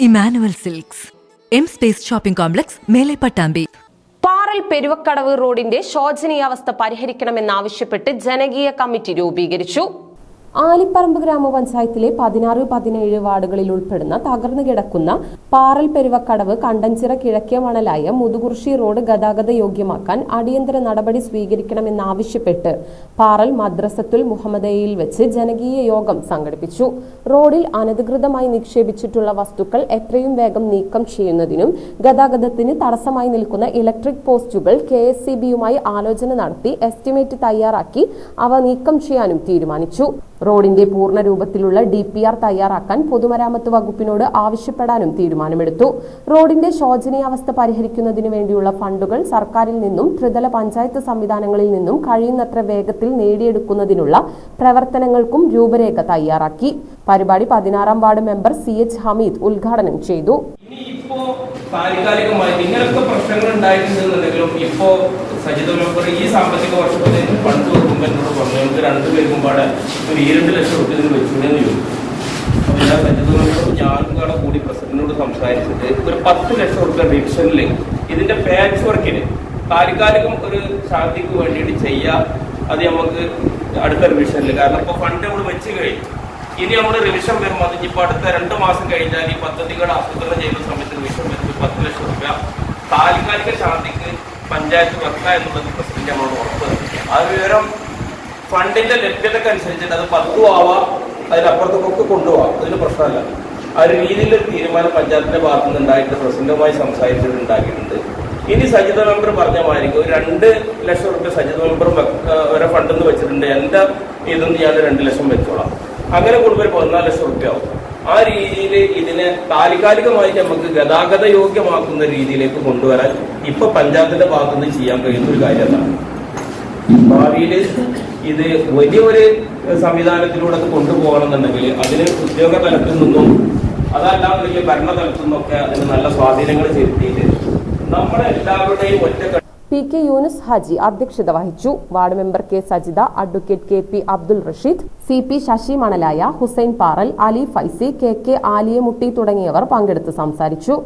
Emmanuel silks. M space shopping complex Mele Pattambi. Paral പെരുവക്കടവ് റോഡിന്റെ ശോചനീയാവസ്ഥ പരിഹരിക്കണമെന്നാവശ്യപ്പെട്ട് ജനകീയ committee രൂപീകരിച്ചു. ആലിപ്പറമ്പ് ഗ്രാമപഞ്ചായത്തിലെ പതിനാറ് പതിനേഴ് വാർഡുകളിൽ ഉൾപ്പെടുന്ന തകർന്നു കിടക്കുന്ന പാറൽ പെരുവക്കടവ് കണ്ടഞ്ചിറ കിഴക്കേ മണലായ മുതുകുർശി റോഡ് ഗതാഗത യോഗ്യമാക്കാൻ അടിയന്തര നടപടി സ്വീകരിക്കണമെന്നാവശ്യപ്പെട്ട് പാറൽ മദ്രസത്തുൽ മുഹമ്മദയിൽ വെച്ച് ജനകീയ യോഗം സംഘടിപ്പിച്ചു. റോഡിൽ അനധികൃതമായി നിക്ഷേപിച്ചിട്ടുള്ള വസ്തുക്കൾ എത്രയും വേഗം നീക്കം ചെയ്യുന്നതിനും ഗതാഗതത്തിന് തടസ്സമായി നിൽക്കുന്ന ഇലക്ട്രിക് പോസ്റ്റുകൾ കെ ആലോചന നടത്തി എസ്റ്റിമേറ്റ് തയ്യാറാക്കി അവ നീക്കം ചെയ്യാനും തീരുമാനിച്ചു. റോഡിന്റെ പൂർണ രൂപത്തിലുള്ള ഡി പി ആർ തയ്യാറാക്കാൻ പൊതുമരാമത്ത് വകുപ്പിനോട് ആവശ്യപ്പെടാനും തീരുമാനമെടുത്തു. റോഡിന്റെ ശോചനീയാവസ്ഥ പരിഹരിക്കുന്നതിന് വേണ്ടിയുള്ള ഫണ്ടുകൾ സർക്കാരിൽ നിന്നും ത്രിതല പഞ്ചായത്ത് സംവിധാനങ്ങളിൽ നിന്നും കഴിയുന്നത്ര വേഗത്തിൽ നേടിയെടുക്കുന്നതിനുള്ള പ്രവർത്തനങ്ങൾക്കും രൂപരേഖ തയ്യാറാക്കി. പരിപാടി പതിനാറാം ward member C H Hameed ഉദ്ഘാടനം ചെയ്തു. താൽക്കാലികമായിട്ട് ഇങ്ങനൊക്കെ പ്രശ്നങ്ങൾ ഉണ്ടായിട്ടുണ്ടെന്നുണ്ടെങ്കിലും ഇപ്പോ സജിത ഈ സാമ്പത്തിക വർഷത്തിൽ ഫണ്ട് പറഞ്ഞു പേർക്കും പാടെ ഒരു രണ്ട് ലക്ഷം റുപ്യ ഇതിന് വെച്ചുകൊണ്ടെന്ന് ചോദിച്ചു. അപ്പോൾ സജിത മെമ്പറും ഞാനും കൂടെ കൂടി പ്രസിഡന്റിനോട് സംസാരിച്ചിട്ട് ഒരു പത്ത് ലക്ഷം റുപ്യ റിവിഷനിൽ ഇതിന്റെ പാച്ച് വർക്കിന് താൽക്കാലികം ഒരു ശാന്തിക്ക് വേണ്ടിയിട്ട് ചെയ്യാം. അത് നമുക്ക് അടുത്ത റിവിഷനിൽ കാരണം ഇപ്പോൾ ഫണ്ട് നമ്മൾ വെച്ച് കഴിഞ്ഞു. ഇനി നമ്മൾ റിവിഷൻ വരുമ്പോൾ അത് ഇപ്പോൾ അടുത്ത രണ്ട് മാസം കഴിഞ്ഞാൽ ഈ പദ്ധതികൾ ആസൂത്രണം ചെയ്യുന്ന സമയത്ത് റിവിഷൻ വരുമ്പോൾ പത്ത് ലക്ഷം രൂപ താൽക്കാലിക ശാന്തിക്ക് പഞ്ചായത്ത് വെക്കുക എന്നുള്ളത് പ്രസിഡന്റ് നമ്മളോട് ഉറപ്പ് ആ വിവരം ഫണ്ടിന്റെ ലഭ്യതക്ക് അനുസരിച്ചിട്ട് അത് പത്തും ആവാം അതിനപ്പുറത്തേക്കൊക്കെ കൊണ്ടുപോവാം. അതിന് പ്രശ്നമല്ല. ആ ഒരു രീതിയിലൊരു തീരുമാനം പഞ്ചായത്തിന്റെ ഭാഗത്തു നിന്ന് ഉണ്ടായിട്ട് പ്രസിഡന്റുമായി സംസാരിച്ചിട്ട് ഉണ്ടാക്കിയിട്ടുണ്ട്. ഇനി സജിത മെമ്പർ പറഞ്ഞ മാതിരിക്കും ഒരു രണ്ട് ലക്ഷം റുപ്യ സജിത മെമ്പർ ഒരു ഫണ്ടിൽ നിന്ന് വെച്ചിട്ടുണ്ട്. എന്റെ ഇതും ഞാൻ രണ്ട് ലക്ഷം വെച്ചോളാം. അങ്ങനെ കൊടുക്കൊരു പതിനാല് ലക്ഷം റുപ്യ ആവും. ആ രീതിയിൽ ഇതിനെ താൽക്കാലികമായി നമുക്ക് ഗതാഗത യോഗ്യമാക്കുന്ന രീതിയിലേക്ക് കൊണ്ടുവരാൻ ഇപ്പൊ പഞ്ചായത്തിന്റെ ഭാഗത്തുനിന്ന് ചെയ്യാൻ കഴിയുന്ന ഒരു കാര്യമാണ് ഭാവിയിൽ ഇത് വലിയൊരു സംവിധാനത്തിലൂടെ കൊണ്ടുപോകണമെന്നുണ്ടെങ്കിൽ അതിന് ഉദ്യോഗ തലത്തിൽ നിന്നും അതല്ലാന്നുണ്ടെങ്കിൽ ഭരണ തലത്തിൽ നിന്നൊക്കെ അതിന് നല്ല സ്വാധീനങ്ങൾ ചെലുത്തിയിട്ട് നമ്മുടെ എല്ലാവരുടെയും ഒറ്റ പി കെ യൂനുസ് ഹാജി അധ്യക്ഷത വഹിച്ചു. Ward member K Sajitha advocate K P Abdul Rasheed C P Sasi Manalaya Hussain Paral Ali Faizy K K Aliyamutty തുടങ്ങിയവർ പങ്കെടുത്ത് സംസാരിച്ചു.